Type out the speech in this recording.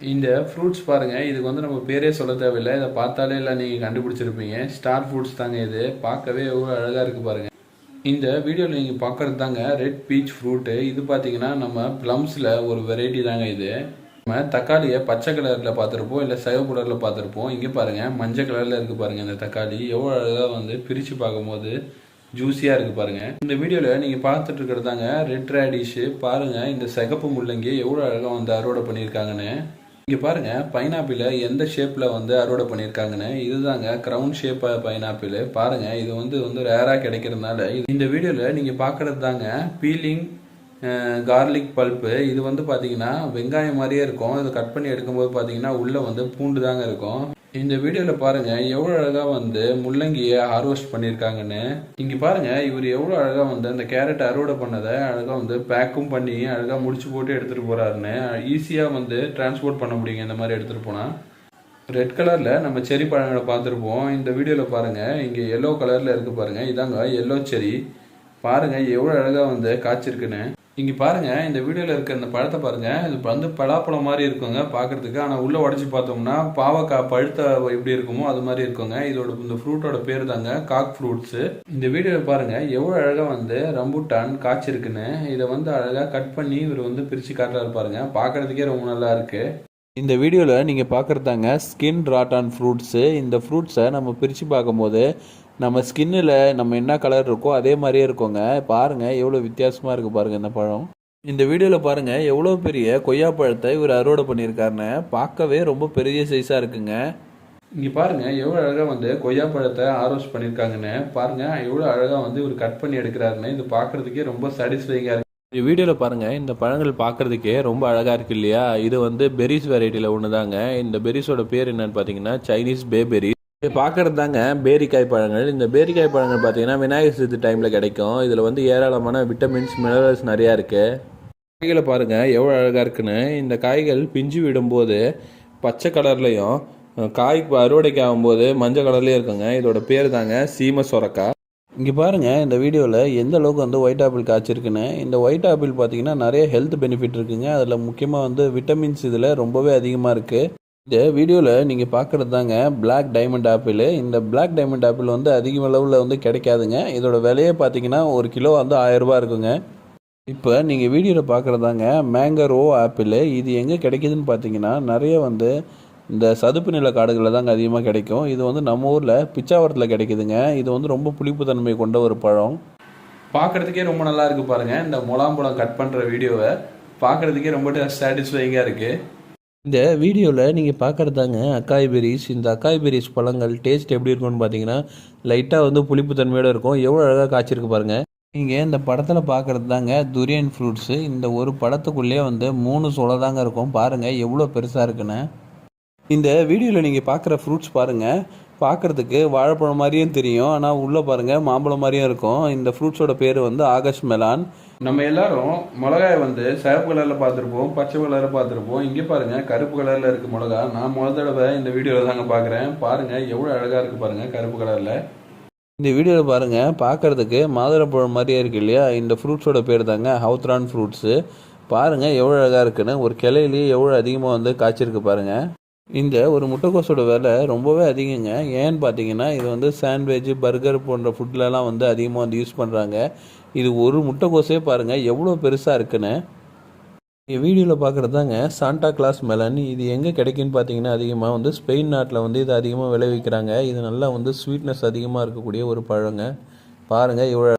இந்த ஃப்ரூட்ஸ் பாருங்கள் இதுக்கு வந்து நம்ம பேரே சொல்ல தேவையில்லை. இதை பார்த்தாலே எல்லாம் நீங்கள் கண்டுபிடிச்சிருப்பீங்க. ஸ்டார் ஃப்ரூட்ஸ் தாங்க இது. பார்க்கவே எவ்வளோ அழகாக இருக்குது பாருங்கள் இந்த வீடியோவில் நீங்கள் பார்க்குறது தாங்க ரெட் பீச் ஃப்ரூட்டு இது பார்த்தீங்கன்னா நம்ம ப்ளம்ஸில் ஒரு வெரைட்டி தாங்க இது. நம்ம தக்காளியை பச்சை கலரில் பார்த்துருப்போம் இல்லை சிவப்பு கலரில் பார்த்துருப்போம். இங்கே பாருங்கள் மஞ்சள் கலரில் இருக்குது பாருங்கள் இந்த தக்காளி. எவ்வளோ அழகாக வந்து பிரித்து பார்க்கும்போது ஜூஸியாக இருக்குது பாருங்கள் இந்த வீடியோவில் நீங்கள் பார்த்துட்டு இருக்கிறதாங்க ரெட் ரேடிஷு பாருங்கள் இந்த சிகப்பு முள்ளங்கி எவ்வளோ அழகாக வந்து அறுவடை பண்ணியிருக்காங்கன்னு. இங்கே பாருங்க பைனாப்பிளை எந்த ஷேப்பில் வந்து அறுவடை பண்ணியிருக்காங்கன்னு இதுதாங்க க்ரௌன் ஷேப் பைனாப்பிள் பாருங்க இது வந்து வந்து ரேராக கிடைக்கிறதுனால இந்த வீடியோவில் நீங்கள் பார்க்குறது தாங்க பீலிங் கார்லிக் பல்ப்பு இது வந்து பார்த்தீங்கன்னா வெங்காயம் மாதிரியே இருக்கும். இது கட் பண்ணி எடுக்கும்போது பார்த்தீங்கன்னா உள்ளே வந்து பூண்டு தாங்க இருக்கும். இந்த வீடியோவில் பாருங்க எவ்வளோ அழகாக வந்து முள்ளங்கியை ஹார்வெஸ்ட் பண்ணியிருக்காங்கன்னு இங்கே பாருங்க இவர் எவ்வளோ அழகாக வந்து அந்த கேரட் அறுவடை பண்ணதை அழகாக வந்து பேக்கும் பண்ணி அழகாக முடிச்சு போட்டு எடுத்துகிட்டு போகிறாருன்னு ஈஸியாக வந்து டிரான்ஸ்போர்ட் பண்ண முடியுங்க இந்த மாதிரி எடுத்துகிட்டு போனால் ரெட் கலரில் நம்ம செரி பழங்களை பார்த்துருப்போம். இந்த வீடியோவில் பாருங்கள் இங்கே எல்லோ கலரில் இருக்குது பாருங்கள் இதாங்க எல்லோ செரி. பாருங்கள் எவ்வளோ அழகாக வந்து காய்ச்சிருக்குன்னு. இங்கே பாருங்கள் இந்த வீடியோவில் இருக்க இந்த பழத்தை பாருங்கள் இது வந்து பலாப்பழம் மாதிரி இருக்குங்க பார்க்குறதுக்கு ஆனால் உள்ளே உடச்சி பார்த்தோம்னா பாவக்காய் பழுத்த எப்படி இருக்குமோ அது மாதிரி இருக்குங்க. இதோட இந்த ஃப்ரூட்டோட பேர் தாங்க காக் ஃப்ரூட்ஸு இந்த வீடியோவில் பாருங்கள் எவ்வளோ அழகாக வந்து ரம்புட்டான் காய்ச்சிருக்குன்னு. இதை வந்து அழகாக கட் பண்ணி இவர் வந்து பிரித்து காட்டுறாரு பாருங்க. பார்க்குறதுக்கே ரொம்ப நல்லா இருக்குது இந்த வீடியோவில் நீங்கள் பார்க்குறதாங்க ஸ்கின் ராட்டான் ஃப்ரூட்ஸு இந்த ஃப்ரூட்ஸை நம்ம பிரித்து பார்க்கும்போது நம்ம ஸ்கின்னில் நம்ம என்ன கலர் இருக்கோ அதே மாதிரியே இருக்கோங்க. பாருங்கள் எவ்வளோ வித்தியாசமாக இருக்குது பாருங்கள் இந்த பழம். இந்த வீடியோவில் பாருங்கள் எவ்வளோ பெரிய கொய்யா பழத்தை இவர் அறுவடை பண்ணியிருக்காருன்னு பார்க்கவே ரொம்ப பெரிய சைஸாக இருக்குங்க. இங்கே பாருங்கள் எவ்வளோ அழகாக வந்து கொய்யா பழத்தை ஆரோஸ் பண்ணியிருக்காங்கன்னு பாருங்கள் எவ்வளோ அழகாக வந்து இவர் கட் பண்ணி எடுக்கிறாருன்னு இது பார்க்குறதுக்கே ரொம்ப சாட்டிஸ்ஃபைங்காக இருக்கு. இந்த வீடியோவில் பாருங்கள் இந்த பழங்கள் பார்க்குறதுக்கே ரொம்ப அழகாக இருக்கு இல்லையா? இது வந்து பெரிஸ் வெரைட்டியில் ஒன்று தாங்க இந்த பெரிஸோட பேர் என்னன்னு பார்த்தீங்கன்னா சைனீஸ் பேபெரி இது பார்க்குறது தாங்க பேரிக்காய் பழங்கள். இந்த பேரிக்காய் பழங்கள் பார்த்தீங்கன்னா விநாயகர் சதுர்த்தி டைமில் கிடைக்கும். இதில் வந்து ஏராளமான விட்டமின்ஸ் மினரல்ஸ் நிறையா இருக்குது காய்களை பாருங்கள் எவ்வளோ அழகாக இருக்குன்னு. இந்த காய்கள் பிஞ்சு விடும்போது பச்சை கலர்லேயும் காய் அறுவடைக்கு ஆகும்போது மஞ்சள் கலர்லேயும் இருக்குங்க. இதோட பேர் தாங்க சீம சொரக்காய். இங்கே பாருங்கள் இந்த வீடியோவில் எந்த அளவுக்கு வந்து ஒயிட் ஆப்பிள் காய்ச்சிருக்குன்னு. இந்த ஒயிட் ஆப்பிள் பார்த்தீங்கன்னா நிறைய ஹெல்த் பெனிஃபிட் இருக்குங்க. அதில் முக்கியமாக வந்து விட்டமின்ஸ் இதில் ரொம்பவே அதிகமாக இருக்குது இந்த வீடியோவில் நீங்கள் பார்க்குறது தாங்க பிளாக் டைமண்ட் ஆப்பிள் இந்த பிளாக் டைமண்ட் ஆப்பிள் வந்து அதிக அளவில் வந்து கிடைக்காதுங்க. இதோட விலையே பார்த்தீங்கன்னா ஒரு கிலோ வந்து ஆயரூபா இருக்குங்க. இப்போ நீங்கள் வீடியோவில் பார்க்குறதாங்க மேங்கரோ ஆப்பிள் இது எங்கே கிடைக்குதுன்னு பார்த்தீங்கன்னா நிறைய வந்து இந்த சதுப்பு நில காடுகளில் தாங்க அதிகமாக கிடைக்கும். இது வந்து நம்ம ஊரில் பிச்சாவரத்தில் கிடைக்குதுங்க. இது வந்து ரொம்ப புளிப்பு தன்மை கொண்ட ஒரு பழம். பார்க்குறதுக்கே ரொம்ப நல்லா இருக்குது பாருங்கள் இந்த முலாம்பழம் கட் பண்ணுற வீடியோவை பார்க்குறதுக்கே ரொம்ப சாட்டிஸ்ஃபைங்காக இருக்குது இந்த வீடியோவில் நீங்கள் பார்க்குறதாங்க அக்காய் பெரிஸ் இந்த அக்காய் பெரிஸ் பழங்கள் டேஸ்ட் எப்படி இருக்கும்னு பார்த்தீங்கன்னா லைட்டாக வந்து புளிப்புத்தன்மையோடு இருக்கும். எவ்வளோ அழகாக காய்ச்சிருக்கு பாருங்கள் நீங்கள் இந்த படத்தில் பார்க்குறது தாங்க துரியன் ஃப்ரூட்ஸு இந்த ஒரு படத்துக்குள்ளேயே வந்து மூணு சொலை தாங்க இருக்கும். பாருங்கள் எவ்வளோ பெருசாக இருக்குன்னு. இந்த வீடியோவில் நீங்கள் பார்க்குற ஃப்ரூட்ஸ் பாருங்கள் பார்க்குறதுக்கு வாழைப்பழம் மாதிரியும் தெரியும். ஆனால் உள்ளே பாருங்கள் மாம்பழம் மாதிரியும் இருக்கும். இந்த ஃப்ரூட்ஸோட பேர் வந்து ஆகஸ்ட் மெலான். நம்ம எல்லாரும் மிளகாயை வந்து சிவப்பு கலரில் பார்த்துருப்போம் பச்சை கலரில் பார்த்துருப்போம். இங்கே பாருங்கள் கருப்பு கலரில் இருக்குது மிளகா. நான் முதல் தடவை இந்த வீடியோவில் தாங்க பார்க்குறேன். பாருங்கள் எவ்வளோ அழகாக இருக்குது பாருங்கள் கருப்பு கலரில் இந்த வீடியோவில் பாருங்கள் பார்க்குறதுக்கு மாதுளப்பழம் மாதிரியே இருக்கு இல்லையா? இந்த ஃப்ரூட்ஸோட பேர் தாங்க ஹவுத்ரான் ஃப்ரூட்ஸு பாருங்கள் எவ்வளோ அழகாக இருக்குன்னு. ஒரு கிளையிலேயே எவ்வளோ அதிகமாக வந்து காய்ச்சிருக்கு பாருங்கள் இந்த ஒரு முட்டைக்கோஸோட விலை ரொம்பவே அதிகங்க. ஏன்னு பார்த்தீங்கன்னா இது வந்து சாண்ட்விச் பர்கர் போன்ற ஃபுட்லலாம் வந்து அதிகமாக வந்து யூஸ் பண்ணுறாங்க இது ஒரு முட்டைக்கோஸே பாருங்கள் எவ்வளோ பெருசாக இருக்குன்னு. வீடியோவில் பார்க்குறது தாங்க சாண்டா கிளாஸ் மெலன் இது எங்கே கிடைக்குன்னு பார்த்தீங்கன்னா அதிகமாக வந்து ஸ்பெயின் நாட்டில் வந்து இது அதிகமாக விளைவிக்கிறாங்க. இது நல்லா வந்து ஸ்வீட்னஸ் அதிகமாக இருக்கக்கூடிய ஒரு பழங்க. பாருங்கள் இவ்வளோ